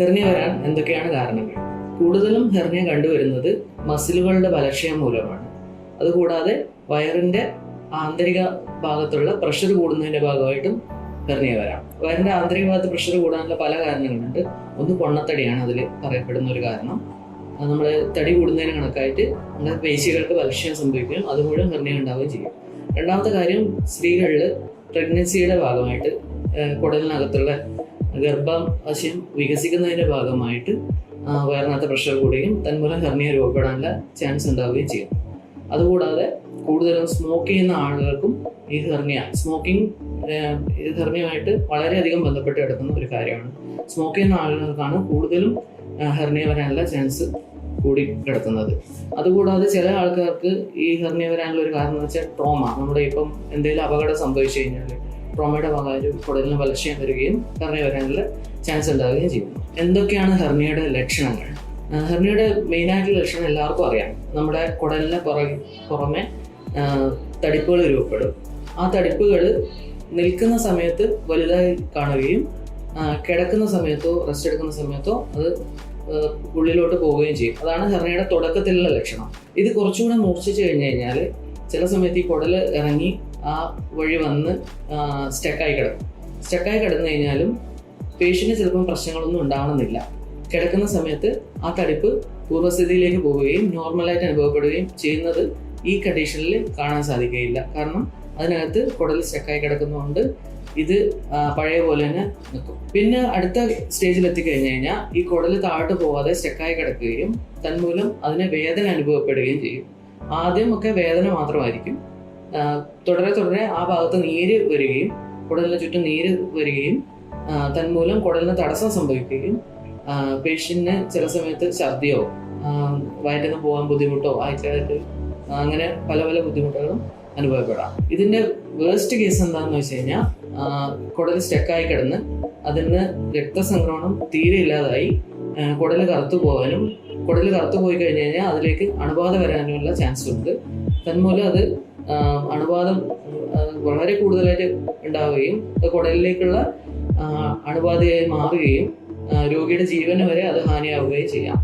Hernia വരാൻ എന്തൊക്കെയാണ് കാരണങ്ങൾ കൂടുതലും ഹെർണിയ കണ്ടുവരുന്നത് മസിലുകളുടെ ബലക്ഷയം മൂലമാണ്. അതുകൂടാതെ വയറിന്റെ ആന്തരിക ഭാഗത്തുള്ള പ്രഷർ കൂടുന്നതിന്റെ ഭാഗമായിട്ടും ഹെർണിയ വരാം. വയറിന്റെ ആന്തരിക ഭാഗത്ത് പ്രഷർ കൂടാനുള്ള പല കാരണങ്ങളുണ്ട്. ഒന്ന് പൊണ്ണത്തടിയാണ് അതിൽ പറയപ്പെടുന്ന ഒരു കാരണം. നമ്മൾ തടി കൂടുന്നതിന് കണക്കായിട്ട് നമ്മുടെ പേശികൾക്ക് ബലക്ഷയം സംഭവിക്കുകയും അതുമൂലം ഹെർണിയ ഉണ്ടാവുകയും ചെയ്യും. രണ്ടാമത്തെ കാര്യം സ്ത്രീകളിൽ പ്രഗ്നൻസിയുടെ ഭാഗമായിട്ട് കുടലിനകത്തുള്ള ഗർഭാശയം വികസിക്കുന്നതിന്റെ ഭാഗമായിട്ട് വയറിനകത്ത് പ്രഷർ കൂടുകയും തന്മൂലം ഹെർണിയ രൂപപ്പെടാനുള്ള ചാൻസ് ഉണ്ടാവുകയും ചെയ്യും. അതുകൂടാതെ കൂടുതലും സ്മോക്ക് ചെയ്യുന്ന ആളുകൾക്കും ഈ ഹെർണിയ സ്മോക്കിംഗ് ഈ ഹെർണിയുമായിട്ട് വളരെയധികം ബന്ധപ്പെട്ട് കിടക്കുന്ന ഒരു കാര്യമാണ്. സ്മോക്ക് ചെയ്യുന്ന ആളുകൾക്കാണ് കൂടുതലും ഹെർണിയ വരാനുള്ള ചാൻസ് കൂടി കിടക്കുന്നത് അതുകൂടാതെ ചില ആൾക്കാർക്ക് ഈ ഹെർണിയ വരാനുള്ള ഒരു കാരണം എന്ന് വെച്ചാൽ ട്രോമ നമ്മുടെ ഇപ്പം എന്തെങ്കിലും അപകടം സംഭവിച്ചു കഴിഞ്ഞാൽ ട്രോമയുടെ ഭാഗമായിട്ട് കുടലിന് ബലക്ഷയം വരികയും ഹെർണിയ വരാനുള്ള ചാൻസ് ഉണ്ടാവുകയും ചെയ്യുന്നു എന്തൊക്കെയാണ് ഹെർണിയയുടെ ലക്ഷണങ്ങൾ? ഹെർണിയുടെ മെയിനായിട്ടുള്ള ലക്ഷണം എല്ലാവർക്കും അറിയാം. നമ്മുടെ കുടലിന് പുറകെ പുറമെ തടിപ്പുകൾ രൂപപ്പെടും. ആ തടിപ്പുകൾ നിൽക്കുന്ന സമയത്ത് വലുതായി കാണുകയും കിടക്കുന്ന സമയത്തോ റെസ്റ്റ് എടുക്കുന്ന സമയത്തോ അത് ഉള്ളിലോട്ട് പോവുകയും ചെയ്യും. അതാണ് ഹെർണിയുടെ തുടക്കത്തിലുള്ള ലക്ഷണം. ഇത് കുറച്ചുകൂടെ മൂർച്ഛിച്ചു കഴിഞ്ഞു കഴിഞ്ഞാൽ ചില സമയത്ത് ഈ കുടൽ ഇറങ്ങി ആ വഴി വന്ന് സ്റ്റക്കായി കിടക്കും. സ്റ്റക്കായി കിടന്നു കഴിഞ്ഞാലും പേഷ്യന് ചിലപ്പം പ്രശ്നങ്ങളൊന്നും ഉണ്ടാവണമെന്നില്ല. കിടക്കുന്ന സമയത്ത് ആ തടിപ്പ് പൂർവസ്ഥിതിയിലേക്ക് പോവുകയും നോർമലായിട്ട് അനുഭവപ്പെടുകയും ചെയ്യുന്നത് ഈ കണ്ടീഷനിൽ കാണാൻ സാധിക്കുകയില്ല. കാരണം അതിനകത്ത് കുടൽ സ്റ്റക്കായി കിടക്കുന്നതുകൊണ്ട് ഇത് പഴയ പോലെ തന്നെ നിൽക്കും. പിന്നെ അടുത്ത സ്റ്റേജിൽ എത്തിക്കഴിഞ്ഞ് കഴിഞ്ഞാൽ ഈ കുടൽ താഴോട്ട് പോവാതെ സ്റ്റക്കായി കിടക്കുകയും തന്മൂലം അതിന് വേദന അനുഭവപ്പെടുകയും ചെയ്യും. ആദ്യം ഒക്കെ വേദന മാത്രമായിരിക്കും. തുടരെ തുടരെ ആ ഭാഗത്ത് നീര് വരികയും കുടലിന് ചുറ്റും നീര് വരികയും തന്മൂലം കുടലിന് തടസ്സം സംഭവിക്കുകയും പേഷ്യന്റിന് ചില സമയത്ത് ഛർദിയോ വയറ്റിൽ നിന്ന് പോകാൻ ബുദ്ധിമുട്ടോ ആയിട്ട് അങ്ങനെ പല പല ബുദ്ധിമുട്ടുകളും അനുഭവപ്പെടാം. ഇതിന്റെ വേസ്റ്റ് കേസ് എന്താണെന്ന് വെച്ച് കഴിഞ്ഞാൽ കുടൽ സ്റ്റക്കായി കിടന്ന് അതിന് രക്തസംക്രമണം തീരെ ഇല്ലാതായി കുടൽ കറുത്തു പോകാനും കുടൽ കറുത്തു പോയി കഴിഞ്ഞ് കഴിഞ്ഞാൽ അതിലേക്ക് അണുബാധ വരാനുമുള്ള ചാൻസ് ഉണ്ട്. തന്മൂലം അത് അണുബാധം വളരെ കൂടുതലായിട്ട് ഉണ്ടാവുകയും കുടലിലേക്കുള്ള അണുബാധയായി മാറുകയും രോഗിയുടെ ജീവന് വരെ അത് ഹാനിയാവുകയും ചെയ്യാം.